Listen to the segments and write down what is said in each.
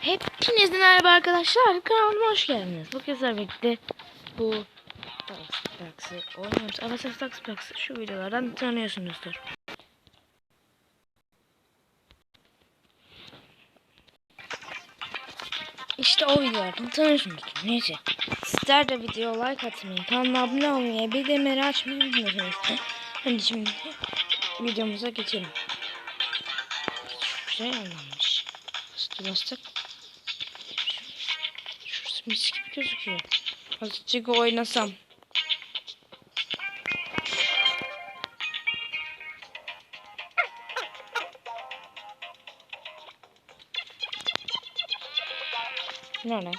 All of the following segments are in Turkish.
Hepinizden merhaba arkadaşlar. Kanalıma hoş geldiniz. Bu kez birlikte bu Tax Tax'ı oynuyoruz. Avasaf Tax Tax'ı şu videolardan tanıyorsunuzdur. İşte o videolardan tanıyorsunuzdur. Neyse. Sizler de video like atmayı, kanalıma abone olmayı, bildirimleri açmayı unutmayın. Hadi şimdi videomuza geçelim. Çok güzel anlanmış. Bastık bastık. Mis gibi gözüküyor. Azıcık oynasam. Ne ne?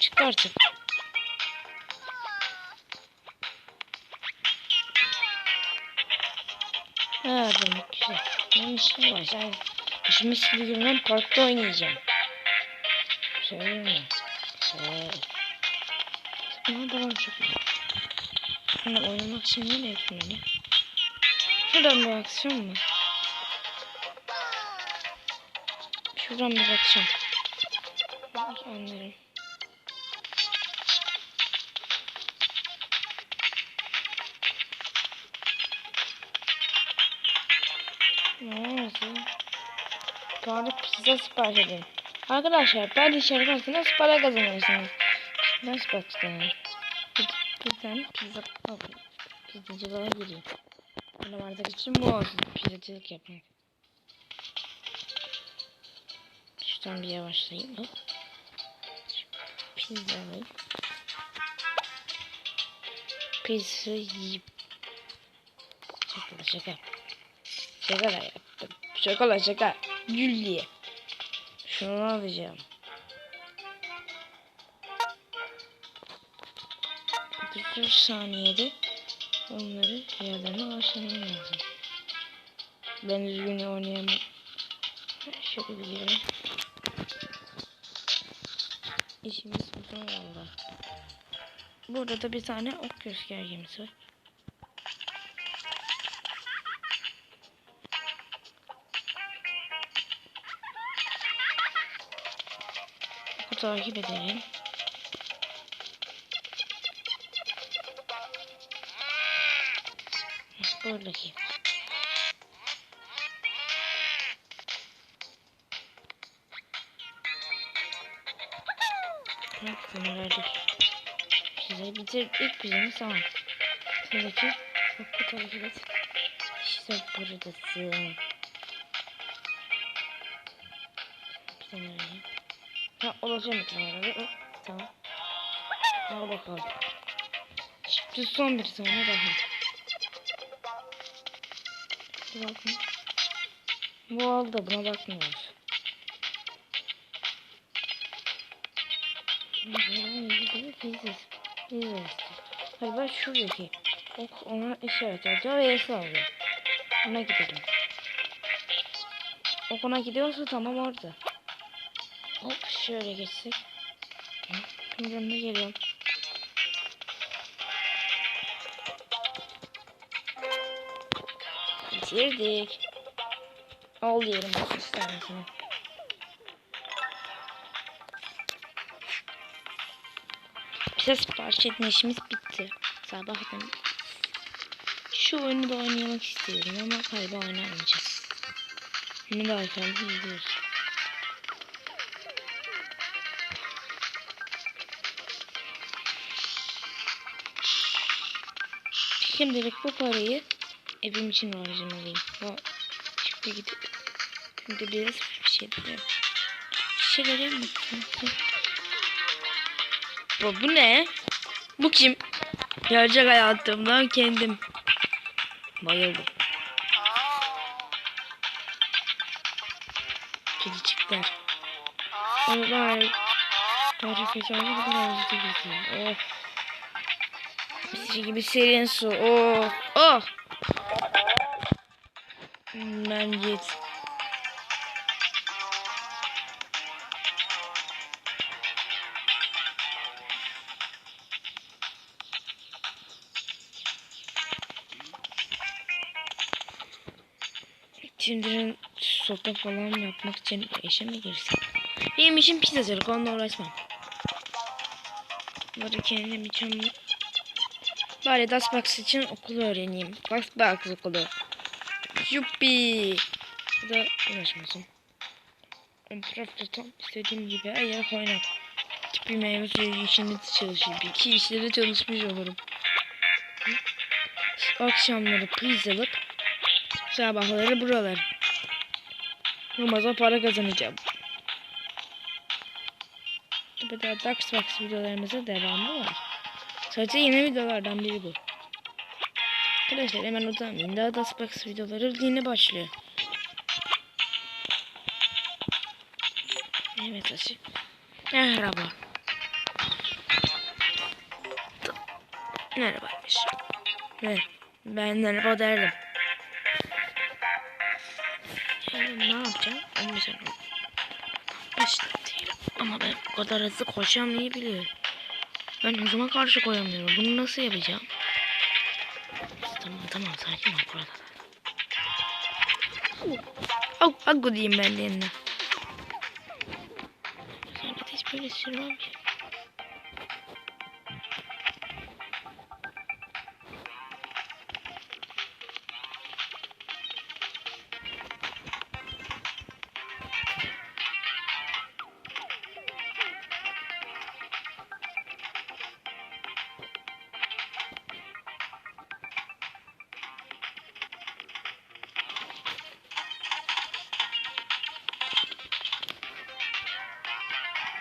Çık artık. Ha demek güzel. Benim işim var. Sen işimiz gibi görünen parkta oynayacağım. Söyleyeyim mi? Güzel. Ama babam iyi. Hani oynamak için nereye öyle? Şuradan bir aksiyon mu? Şuradan bir bakacağım. Anlarım. Ne oldu? Bari pizza sipariş edin. Arkadaşlar ben de içeri kalsınız para kazanırsınız. Nasıl bakacağım? Bir, tane pizza alayım. Pizzacılığa gireyim. Benim artık için bu olsun. Pizzacılık yapmak. Şuradan bir yavaşlayayım. Hop. Pizza alayım. Pizza yiyip. Şaka şaka. Şaka da yaptım. Şaka şaka. Gül diye. Şunu alacağım. 34 saniyede onları yerlerine başlamam lazım. Ben düzgün oynayamam. Şöyle bir girelim. İşimiz uzun valla. Burada da bir tane ok göstergemiz var. Takip edelim. Buradaki. Bunu verdik. Size bitir ilk bizimiz tamam. Sıradaki oku takip et. İşte buradasın. Bir tane vereyim. Ha olacağım. Oh, tamam. Al bakalım. Şimdi son bir tane daha. Bakın. Bu oldu buna bakmıyoruz. Pizza. Pizza. Hayır ben şuradaki. Ok ona işaret edeceğim ve yes alacağım. Ona gidelim. Ok ona gidiyorsa tamam orada. Hop şöyle geçsek. Şimdi yanına geliyorum. Bitirdik. Al diyelim 30 tanesini. Bize sipariş etme işimiz bitti. Sabahtan. Şu oyunu da oynamak istiyorum ama galiba oynamayacağım. Bunu da arkamda izliyoruz. Şimdilik bu parayı evim için harcamalıyım. O şimdi gidip şimdi biraz bir şey şeyler yapmak Bu, bu ne? Bu kim? Gerçek hayatımdan kendim. Bayıldım. Kedicikler. Onlar. Tarif bu kadar hızlı gidiyor. Of. Misli gibi serin su. Oh. Oh. Ben git. Tinder'ın sopa falan yapmak için işe mi girsem? Benim işim pizzacılık onunla uğraşmam. Bari kendim için Bari Dasbox için okulu öğreneyim. Dasbox okulu. Yuppi. Bu da uğraşmasın. Tam istediğim gibi her yer kaynak. Tipi meyve suyu işinde çalışayım. İki işleri çalışmış olurum. Akşamları pizza alıp sabahları buralar. Ramazan para kazanacağım. Bir daha Daxbox videolarımızın devamı var. Sadece yeni videolardan biri bu. Arkadaşlar hemen uzanmayın. Daha Daxbox videoları yeni başlıyor. Evet açık. Merhaba. Merhabaymış. Evet. Ben merhaba derdim. Yani ne yapacağım? Onu başlatayım. Ama ben o kadar hızlı koşamayabiliyorum. Ben hızıma karşı koyamıyorum. Bunu nasıl yapacağım? Tamam tamam sakin ol burada. Au, au diyeyim ben de yanına. Da hiç böyle sürmem ki.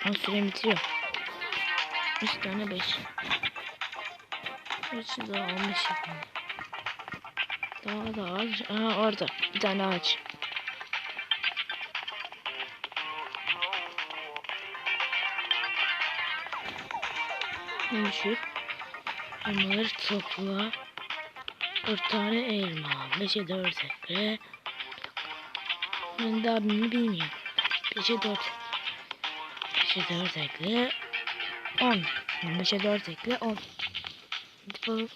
Ben sürem bitiyor. 3 tane 5. 3 daha almış yapalım. Daha da ağaç. Aha orada. Bir tane ağaç. Düşür. Elmaları topla. 4 tane elma. 5'e 4 ekle. Ben daha bilmiyorum. 5'e 4. 5'e 4 ekle 10. 15'e 4 ekle 10. Bakalım.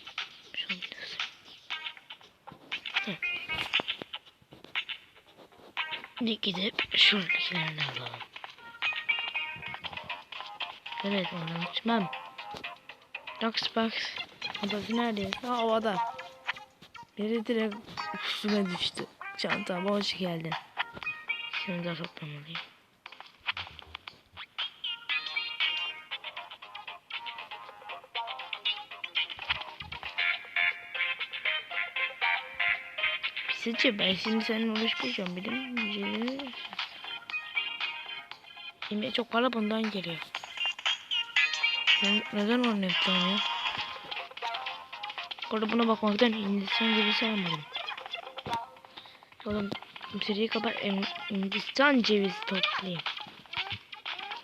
Şimdi gidip şuradakilerini alalım. Evet onu içmem. Box box. Adası neredeydi? Ha havada. Biri direkt üstüme düştü. Çantama hoş geldin. Şunu da toplamalıyım. Sizce ben şimdi seninle uğraşmayacağım benim. Yemeğe çok para bundan geliyor. Ben neden onu yaptım ya? Orada buna bakmaktan Hindistan gibi almadım. Oğlum seriyi kapat Hindistan cevizi toplayayım.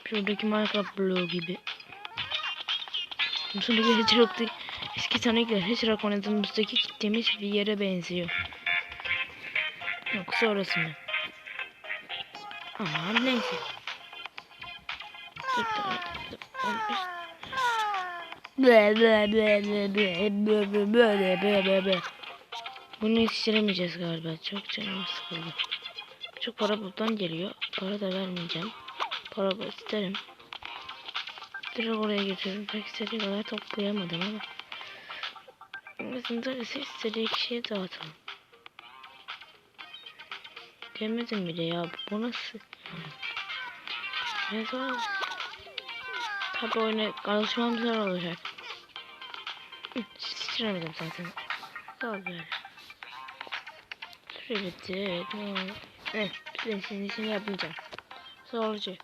Şuradaki Minecraft bloğu gibi. Şuradaki Hedgehog'da eski tanıklar Hedgehog oynadığımızdaki gittiğimiz bir yere benziyor. Yoksa orası mı? Aman neyse. Bunu yetiştiremeyeceğiz galiba. Çok canım sıkıldı. Çok para buradan geliyor. Para da vermeyeceğim. Para isterim. Direkt oraya götürürüm. Pek istediği kadar toplayamadım ama. Bizim de istediği kişiye dağıtalım. Demedim bile ya. Bu nasıl? Ne zaman? Tabi oyuna alışmam zor olacak. Sıçramadım zaten. Ol böyle. Bitti. Evet. Ben senin için yapmayacağım. Zorlucu.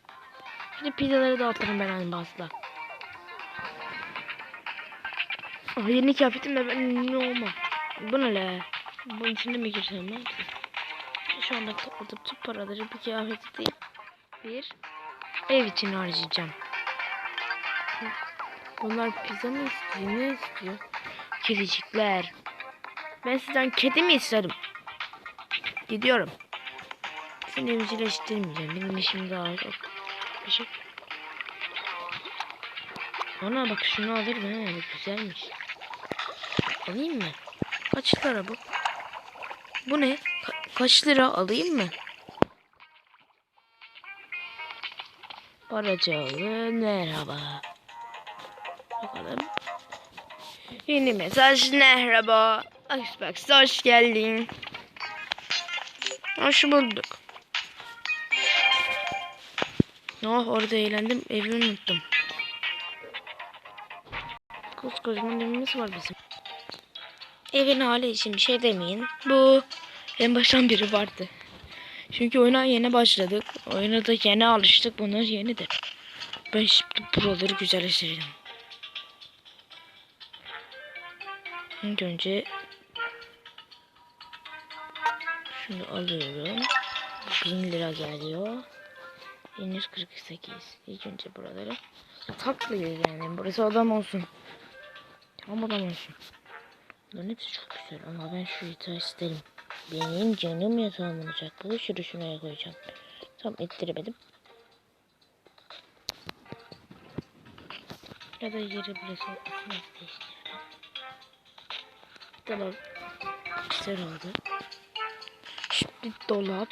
Bir de pizzaları dağıtırım ben aynı bazda. Ah yeni kıyafetim de ben ne olmam. Bu ne la? Bunun içinde mi girsem yapayım? Şu anda topladım tüm paraları bir kıyafeti değil. Bir ev için harcayacağım. Bunlar pizza mı istiyor? Ne istiyor? Kedicikler. Ben sizden kedi mi isterim? Gidiyorum. Seni evcilleştirmeyeceğim. Benim işim daha yok. Bir şey. Ana bak şunu alırım he. Güzelmiş. Alayım mı? Kaç lira bu? Bu ne? Ka- kaç lira alayım mı? Paracılı merhaba. Bakalım. Yeni mesaj merhaba. Xbox hoş geldin. Hoş bulduk. Oh orada eğlendim evi unuttum. Koskocaman evimiz var bizim. Evin hali için bir şey demeyin. Bu en baştan beri vardı. Çünkü oyuna yeni başladık. Oyuna da yeni alıştık. Bunlar yenidir. Ben şimdi buraları güzelleştireceğim. İlk önce şunu alıyorum. 1000 lira geliyor. 1148. İlk önce buraları taklıyor yani. Burası adam olsun. Tamam adam olsun. Bunların hepsi çok güzel ama ben şu yatağı isterim. Benim canım yatağım olacak. Bu şunu şuraya koyacağım. Tam ettiremedim. Ya da yeri burası olmasını değiştirelim. Tamam. Güzel oldu. Şimdi dolap.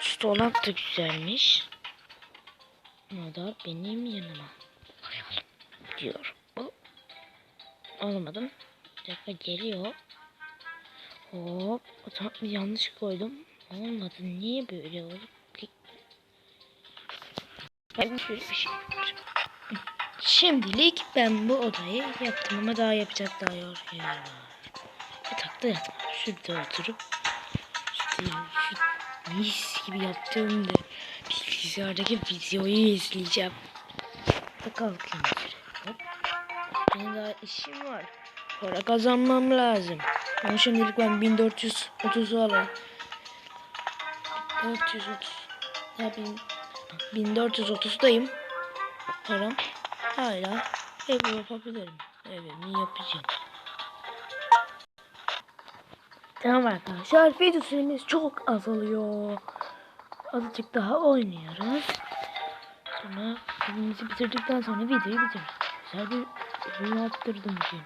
Şu dolap da güzelmiş. O da benim yanıma. Koyalım diyor. Bu. Alamadım. Bir dakika geliyor. Hop. Tam yanlış koydum. Olmadı. Niye böyle oldu? ki? Ben bir şey. Şimdilik ben bu odayı yaptım ama daha yapacak daha yer var. Yatakta yatma. Şurada oturup işte şu mis gibi yaptığımda bilgisayardaki videoyu izleyeceğim. Kalkayım. Benim daha işim var. Para kazanmam lazım. Ama şimdilik ben 1430 alayım. 430. Ya bin, 1430'dayım. Param. Hala ev yapabilirim. Evimi yapacağım. Tamam arkadaşlar video süremiz çok azalıyor. Azıcık daha oynuyoruz. Sonra evimizi bitirdikten sonra videoyu bitiririz. Güzel bir evi yaptırdım bugün.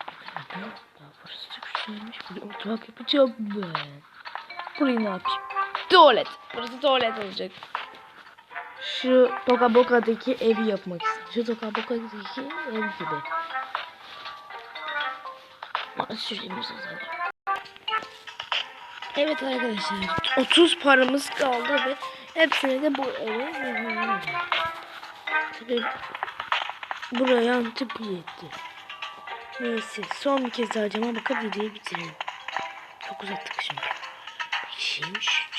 Ya burası çok güzelmiş. Buraya mutfak yapacağım ben. Burayı ne yapayım? Tuvalet. Burası tuvalet olacak. Şu Toka Boka'daki evi yapmak istiyorum. Şu Toka Boka'daki ev gibi. Ama süremiz azalıyor. Evet arkadaşlar 30 paramız kaldı ve hepsine de bu yapacağım. Tabii buraya antip yetti. Neyse son bir kez daha cama bakıp videoyu bitirelim. Çok uzattık şimdi. Şu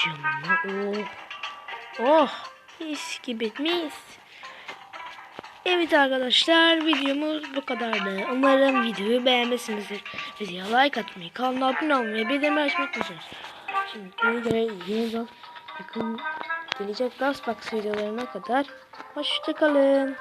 camıma. Oh. Oh. Mis gibi mis. Evet arkadaşlar videomuz bu kadardı. Umarım videoyu beğenmişsinizdir. Videoya like atmayı, kanala abone olmayı, bildirimleri açmayı unutmayın. Şimdi videoya yeniden yakın gelecek Dance Box videolarına kadar hoşçakalın.